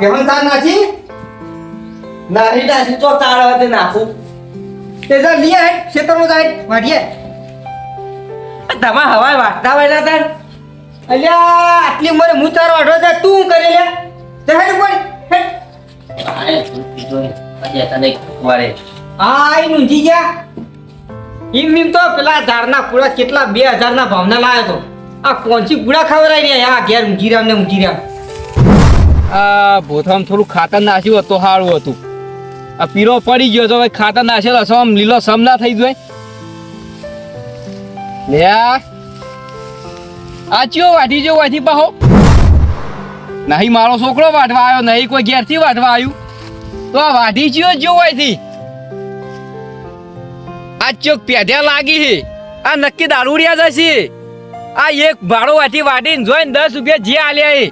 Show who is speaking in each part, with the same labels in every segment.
Speaker 1: ભેહન તાર નાખી?
Speaker 2: નારી તો તાર હવે નાખું.
Speaker 1: તે જા લીએ હેડ ખેતરમાં જાય વાઢીએ.
Speaker 2: તમે હવાય વાટતા વેલા તાર.
Speaker 1: અલ્યા આટલી ઉંમરે હું તારો વાઢો તું કરે લે તે હેડ ઉપર હેડ. આ ઈ ઊંઘી ગયા. ઈમ ઈમ તો પેલા ઝાડના પૂળા કેટલા બે હજારના ભાવના લાવ્યો તો. આ કોણસી પૂળા ખવડાવી રહ્યા આ ઘેર ઊંઘી રહ્યા ને ઊંઘી રહ્યા?
Speaker 3: આ ભોથામ થોડું ખાતર નાખ્યું હતું સારું હતું. આ પીરો પડી ગયો તો ખાતર નાખેલો છો લીલો સમ ના થઈ જાય લે આ. ચિયો વાઢી જો વાઢી પાહો. નહીં, મારો છોકરો વાઢવા આવ્યો નહીં, કોઈ ઘેરથી વાઢવા આવ્યું. તો આ વાઢી ચિયો જો વાઢી આ ચોક પેઢ્યા લાગી છે આ નક્કી દારૂડિયા જશે. આ એક ભાડો વાટી વાઢીને જોઈને દસ રૂપિયા જે આલ્યા એ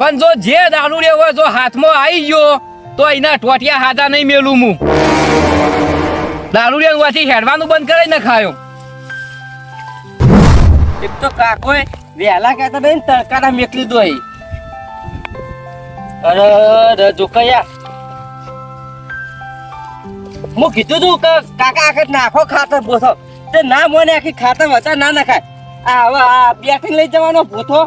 Speaker 3: પણ જો જે દારૂડિયો હોય, જો હાથમાં આવી ગયો, તો એના ટોટિયા હાથા નહીં મેલું હું દારૂડિયા વાથી હેડવાનું બંધ કરી ન ખાયો.
Speaker 2: એક તો કાકોએ વહેલા કહેતા નહીં તડકાના મેકલી દો અરે જોકૈયા હું કીધું તું કે કાકા આખત નાખો ખાતર ભૂથો તે ના મને આખી ખાતર વચા ના નખાય. આ હવે આ બેઠી લઈ જવાનો ભૂથો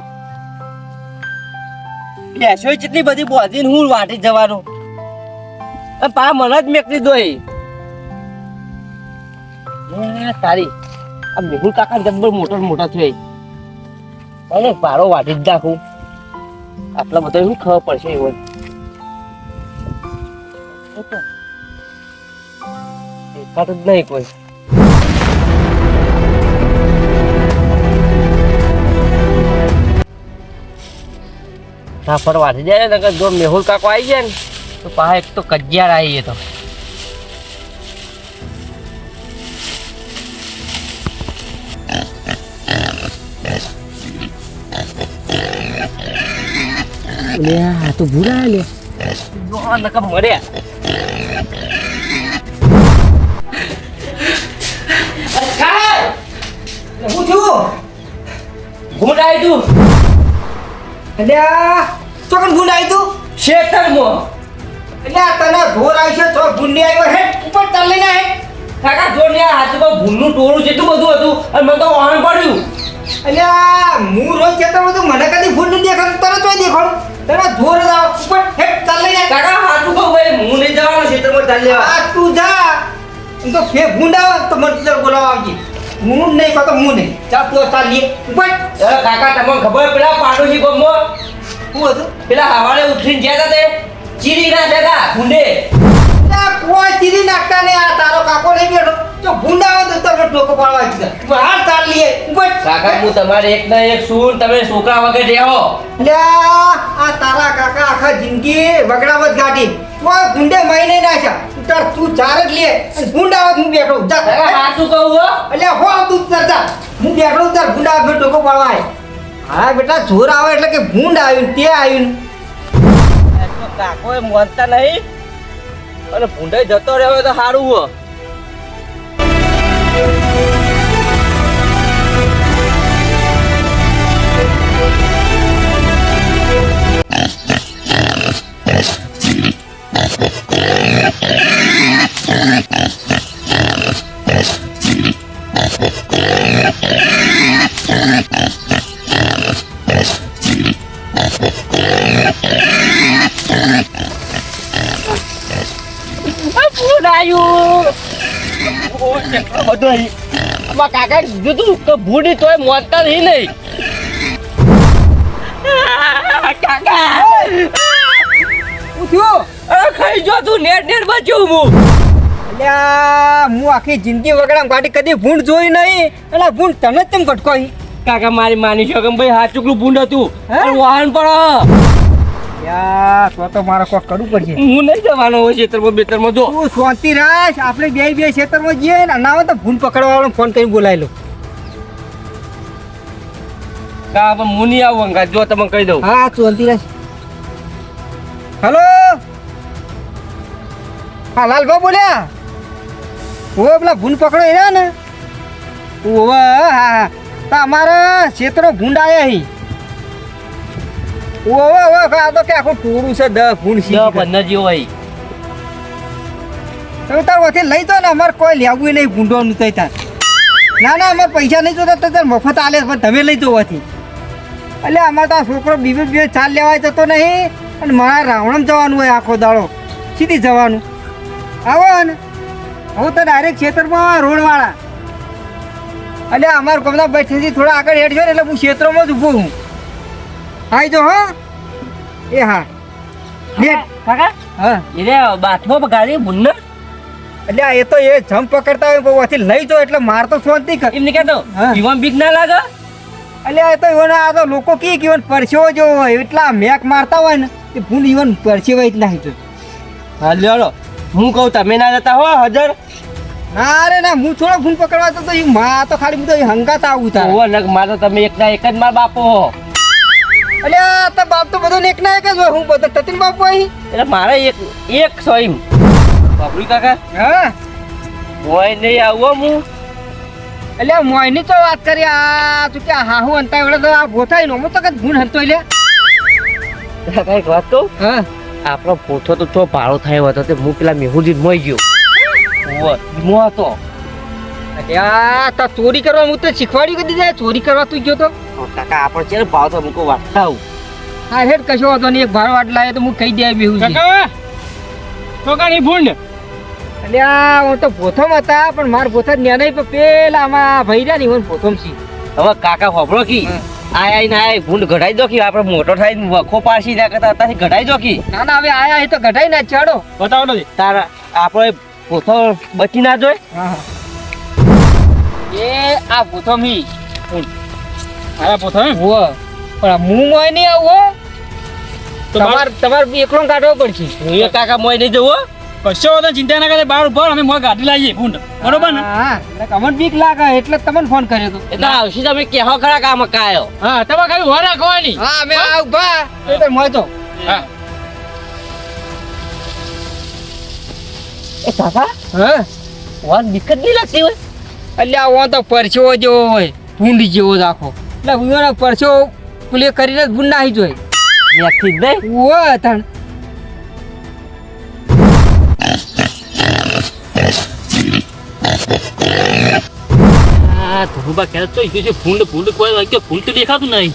Speaker 2: બેસો જેટલી બધી બોધીને હું વાટી જવાનું. પા, મને જ મેકલી દોઈ તારી. આ મેહુલ કાકા જબ્બર મોટો મોટા થઈ. અને પારો વાટી જ નાખું. આટલા બધા શું ખબર પડશે એવો દેખાતું જ નહીં કોઈ. પર વાટી જાય ને જો મેહુલ કાકો આવી જાય ને તો પાછા એક તો કજિયાર આવી તો. લે આ તો ભૂરા લે નકા મરે
Speaker 1: હું છું
Speaker 2: ઘૂંટાઈ તું
Speaker 1: અલ્યા ચોકન ગુંડ આવી તું?
Speaker 2: શેતર મો.
Speaker 1: અલ્યા તને ઢોર આવી છે તો ગુંડી આવ્યો હે ઉપર ચાલ લઈને હે.
Speaker 2: કાકા જોડ યાર હાથમાં ભૂલનું ટોળું જેટલું બધું હતું અને મને તો વાહન પડ્યું.
Speaker 1: અલ્યા હું રોજ કહેતો બધું મને કદી ભૂલ નહીં દેખાતું તરત તો દેખાડું. તને ઢોર જ આવ ઉપર હે ચાલ લઈને.
Speaker 2: કાકા હાથું કહું ભાઈ હું નહીં જવાનો ક્ષેત્રમાં ચાલી લેવા.
Speaker 1: આ તું જા. તો ફે ગુંડા તો મને બોલાવા આવજે. હું નહીં કહો તો હું નહીં. ચાલ તું ચાલ લે. ઉપર
Speaker 2: કાકા તમને ખબર પેલા પાડોશી બમો
Speaker 1: શું હતું?
Speaker 2: પેલા હવારે ઉઠીને ગયા હતા તે? ચીરી ના દેતા ભૂંડે.
Speaker 1: કોઈ ચીરી નાખતા નહીં. આ તારો કાકો નહીં બેઠો તો ભૂંડા હોય તો તમને ટોકો પાડવા દીધા. હાલ ચાલ લે. ઉપર
Speaker 2: કાકા હું તમારે એક ના એક સૂન તમે છોકરા વગર રહેવો.
Speaker 1: લે આ તારા કાકા આખા જિંદગી વગડાવત ગાડી કોઈ ભૂંડે મહિને નાખ્યા. તાર તું ચાર જ લે ગુંડા હું બેઠો જા
Speaker 2: હાથું કહું હો
Speaker 1: એટલે હો તું જા હું બેઠો તાર ગુંડા મે ટોકો પાડવાય. હા બેટા જોર આવે એટલે કે ભૂંડ આવ્યું તે આવ્યું એટલો
Speaker 2: કાકો એ માનતા નહીં અને ભૂંડાઈ જતો રહ્યો તો સારું હો ભૂંડાયું બધું અહીં કાકા કીધું તું કે ભૂંડી તોય મોતતા નહીં નહીં કાકા
Speaker 1: થયું
Speaker 2: ખાઈ જો તું નેટ નેટ બચ્યું હું
Speaker 1: અલ્યા હું આખી જિંદગી વગડામ ગાડી કદી ભૂંડ જોઈ નહીં અને ભૂંડ તને જ તેમ કટકો
Speaker 2: કાકા મારી માની શકો ભાઈ હાચુકલું ચૂકલું ભૂંડ હતું. વાહન પણ
Speaker 1: યા તો તો મારે કોઈ કરવું પડશે.
Speaker 2: હું નહીં જવાનો હોય ખેતરમાં બેતરમાં જો.
Speaker 1: તું શાંતિ રાખ આપણે બે બે ખેતરમાં જઈએ ને ના તો ભૂંડ પકડવા ફોન કરીને બોલાવી લો.
Speaker 2: કા પણ હું નહીં આવું અંગાત જો તમે કહી દઉં.
Speaker 1: હા શાંતિ રાખ. હલો? હા લાલભાઈ બોલ્યા? ઓ પેલા ભૂંડ પકડો એના ને? ઓવે હા હા. તો અમારા ક્ષેત્રો ભૂંડ આવ્યા હી ઓ ઓ આ તો કે આખું ટૂરું છે દસ ફૂણ
Speaker 2: દસ
Speaker 1: સી
Speaker 2: પંદર જેવો હોય.
Speaker 1: તમે તાર વચ્ચે લઈ જાઓ ને અમારે કોઈ લેવું નહીં ભૂંડવાનું તઈ તાર. ના ના અમારે પૈસા નહીં જોતા તો તાર મફત આલે પણ તમે લઈ જાઓ વથી એટલે અમારે તો છોકરો બીબે બે ચાલ લેવાય જતો નહીં અને મારા રાવણમ જવાનું હોય આખો દાડો. સીધી જવાનું. આવો ને હું તો ડાયરેક્ટ ખેતરમાં રોડવાળા. એટલે અમારા ગમના બેઠેથી થોડા આગળ હેઠ છે એટલે હું ક્ષેત્રમાં જ ઊભો હું. હાઈ જો હો. એ હા.
Speaker 2: કાકા
Speaker 1: હા.
Speaker 2: એને બાથમો ગાડી બુન્ન
Speaker 1: એટલે આ એ તો એ જમ પકડતા હોય પણ લઈ જાઓ એટલે માર તો શાંતિ કર.
Speaker 2: એમને કહેતો. પીવામાં બીક ના લાગે?
Speaker 1: એટલે આ તો ઈવન આ તો લોકો કી ઈવન પરસેવો જો હોય એટલા મેક મારતા હોય ને એ ભૂલ ઈવન પરસેવા એટલા હિતો
Speaker 2: હા લ્યો હું કહું તમે ના જતા હો હજાર.
Speaker 1: ના રે ના હું થોડો ફૂલ પકડવા તો મા તો ખાલી હું તો હંગાત આવું તા
Speaker 2: ઓ નગ મારો તમે એકના એક જ મા બાપો હો.
Speaker 1: એટલે આ તો બાપ તો બધો એક ના એક જ હોય. હું બધો તતિન બાપ હોય
Speaker 2: એટલે મારે એક એક સોઈમ બાપરી કાકા?
Speaker 1: હા.
Speaker 2: હોય નહીં આવો હું
Speaker 1: એટલે મોયની તો વાત કરી. આ તું કે હા હું અંતા એવડે તો આ ભોથાઈ નો તો કદ ભૂન હંતો લે.
Speaker 2: એક વાત તો
Speaker 1: હા.
Speaker 2: આપણો પોથો તો તો ભાડો થયો હતો તે હું પેલા મેહુજી મોઈ ગયો. મો હતો.
Speaker 1: આ તો ચોરી કરવા હું તો શીખવાડ્યું કે દીધા? ચોરી કરવા તું ગયો તો?
Speaker 2: કાકા આપણે છે ભાવ તો મૂકો વાટતા
Speaker 1: હા હેડ કશો હતો નહીં એક ભાર વાટ લાવે તો હું કહી દે બેહું છું
Speaker 3: છોકરાની ભૂંડ!
Speaker 1: એટલે આ હું તો ભોથમ હતા પણ માર ભોથા ન્યા નહીં પણ પેલા આમાં ભાઈ રહ્યા ને હું ભોથમ છી.
Speaker 2: હવે કાકા હોભળો કી આય આય ના આય ભૂંડ ઘટાઈ દો કી આપણે મોટો થાય વખો પાડશી ના કરતા અત્યારથી ઘટાઈ દો કી.
Speaker 1: ના ના હવે આયા એ તો ઘટાઈ ના ચાડો.
Speaker 3: બતાવો
Speaker 2: તારા આપણે પોથો બચી ના જોય?
Speaker 1: એ આ
Speaker 3: પોતા
Speaker 1: હો. પણ આ મું મોય નહીં આવું હો. તમાર તમાર એકલો કાઢવો પડશે.
Speaker 2: એ કાકા મોય નહીં જવું હો.
Speaker 3: કશો વાંધો ચિંતા ના કરે બહાર ઉપર અમે મોં ગાડી લાવીએ ભૂંડ. બરોબર ને?
Speaker 1: હા તમને બીક લાગે એટલે તમને ફોન કર્યો હતો
Speaker 2: એટલે આવશે તમે કેહો ખરા કામ કાયો
Speaker 3: હા તમારે ખાલી હો રાખવાની
Speaker 1: હા. અમે આ ઊભા. એ તો મોય તો.
Speaker 3: હા.
Speaker 2: એ કાકા?
Speaker 1: હા.
Speaker 2: વાત દિક્કત નહીં લાગતી હોય.
Speaker 1: એટલે આ તો પરસેવો જેવો હોય ભૂંડ જેવો રાખો એટલે હું પરસેવો પ્લે કરીને જ ભૂંડ નાખી જોઈ
Speaker 2: મેથી જ નહીં?
Speaker 1: ઓ તણ
Speaker 4: તો છે ફૂંડ ફૂંડ કોઈ વાગ્યો ફૂંડ તો દેખાતું નહીં.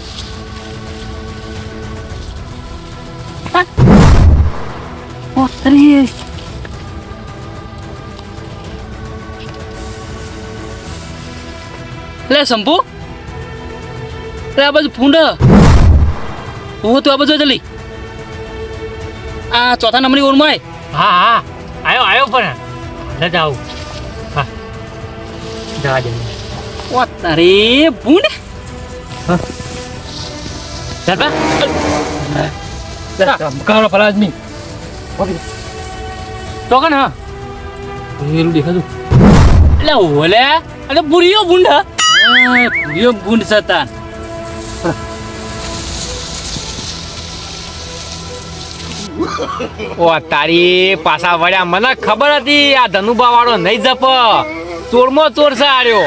Speaker 4: અરે. શંભુ. આ બાજુ ફૂંડ હું તું આ બાજુ જલ્દી. આ ચોથા નંબરની ઓરમાં હા હા. આવ્યો આવ્યો પણ. ન જાવ હા. જવા દે. ઓ તારે ભૂંડ. ચાલ કારો ફલાજમી તો કન હા. દેખાતું એટલે ઓલે અરે બુરીઓ ભૂંડ. હા ગુંડ સતા
Speaker 3: ઓ તારી પાછા વળ્યા. મને ખબર હતી આ ધનુબા વાળો નહીં જપ. ચોરમો ચોર છે આર્યો.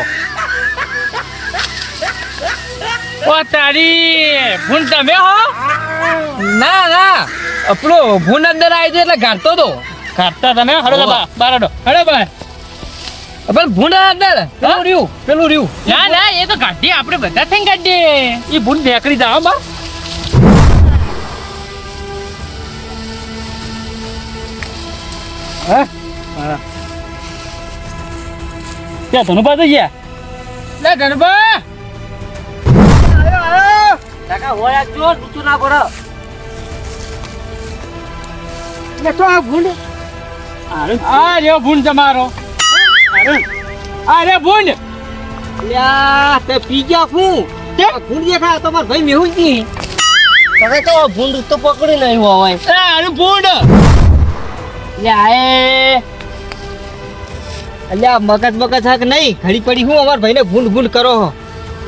Speaker 3: ઓ તારી ભૂંડ તમે હો? ના ના. આપણો ભૂન અંદર આવી ગયો એટલે ગાંઠતો તો
Speaker 4: ઘાટતા તમે હડો બાર હડો હડો બા
Speaker 3: પણ ભૂંડા અંદર પેલું રહ્યું પેલું રહ્યું.
Speaker 4: ના ના એ તો કાઢીએ આપણે બધા થઈને કાઢીએ એ ભૂંડ નીકળી જાવ બા. ત્યાં ધનુભા તો ગયા. લે ધનુભા!
Speaker 2: કાકા હોય આ જો લૂચું ના કરો
Speaker 1: તો આ ભૂંડ.
Speaker 4: આ રહ્યો ભૂંડ તમારો. આ બોલ
Speaker 1: લ્યા તે પી ગયા હું. તે ભૂંડ દેખા તમાર માર ભાઈ મેહુલ જી.
Speaker 2: તમે તો ભૂંડ તો પકડી નહીં હોય
Speaker 4: આ આનું ભૂંડ!
Speaker 1: લ્યા એ. અલ્યા મગજ મગજ હાક નહીં. ઘડી પડી હું અમાર ભાઈને ભૂંડ ભૂંડ કરો હો.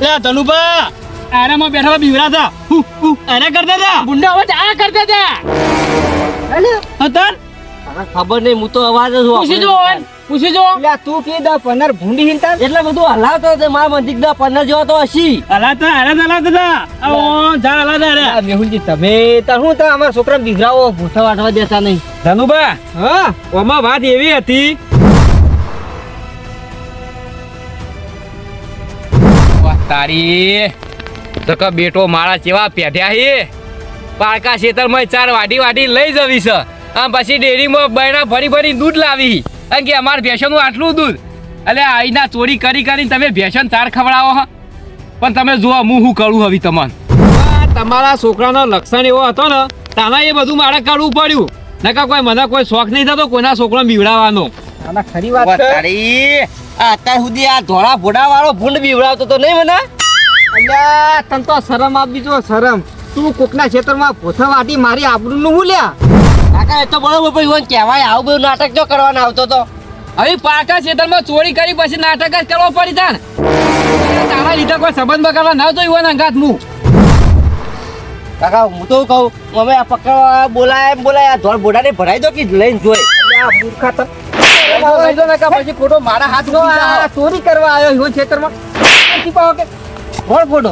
Speaker 4: લે ધનુભા! આરામાં બેઠા બીવરા હતા હું હું આને કરતા હતા ભૂંડા હવે આ કરતા હતા હતા
Speaker 2: મને ખબર નહીં હું તો અવાજ જ
Speaker 4: પૂછી જો પૂછી જો.
Speaker 1: એટલે તું કે દા પંદર ભૂંડી હિલતા?
Speaker 2: એટલે બધું હલાવતો હતો મારા મંદિર દ પંદર જેવો તો હશી.
Speaker 4: હલાતા હલાતા હલાતા ઓ જા હલાતા રે.
Speaker 1: મેહુલજી તમે તો હું તો અમારા છોકરા બીગરાઓ
Speaker 2: ભૂઠા વાટવા દેતા નહીં.
Speaker 3: ધનુબા
Speaker 1: હા.
Speaker 3: ઓમાં વાત એવી હતી. તારી તો બેટો મારા જેવા પેઢ્યા હે. પારકા ખેતરમાં ચાર વાડી વાડી લઈ જવી છે. આમ પછી ડેરીમાં બૈણા ફરી ફરી દૂધ લાવી. કારણ કે અમારે ભેંસોનું આટલું દૂધ. એટલે આઈના ચોરી કરી કરીને તમે ભેંસોને તાર ખવડાવો હા. પણ તમે જુઓ હું શું કરું હવે તમને. તમારા છોકરાનો લક્ષણ એવો હતો ને તાના એ બધું મારે કરવું પડ્યું. નકા કોઈ મને કોઈ શોખ નહીં થતો કોઈના છોકરો બીવડાવવાનો.
Speaker 1: ખરી વાત
Speaker 2: અત્યાર સુધી આ ધોળા ભોડા વાળો ભૂંડ બીવડાવતો તો નહીં મને?
Speaker 1: અલ્યા તને તો શરમ આપી જો શરમ. તું કોકના ક્ષેત્રમાં પોથા વાટી મારી આબરૂનું હું લ્યા?
Speaker 2: કાકા એ તો બરોબર પણ ઈવન કહેવાય આવું બધું નાટક જો કરવાનો આવતો તો.
Speaker 3: હવે પાકા ખેતરમાં ચોરી કરી પછી નાટક જ કરવો પડી તા તારા લીધે કોઈ સંબંધ બગાડવા ના જોયું હોય અંગાત મું.
Speaker 2: કાકા હું તો કહું? અમે આ પકડવા બોલાય એમ બોલાય આ ધોળ ભોડાને ભરાઈ દો કે લઈને જોઈ.
Speaker 1: અલ્યા મૂર્ખા
Speaker 3: કે પછી ખોટો મારા હાથ
Speaker 1: ચોરી કરવા આવ્યો એવો ખેતરમાં. કે?
Speaker 2: ધોળ ફોટો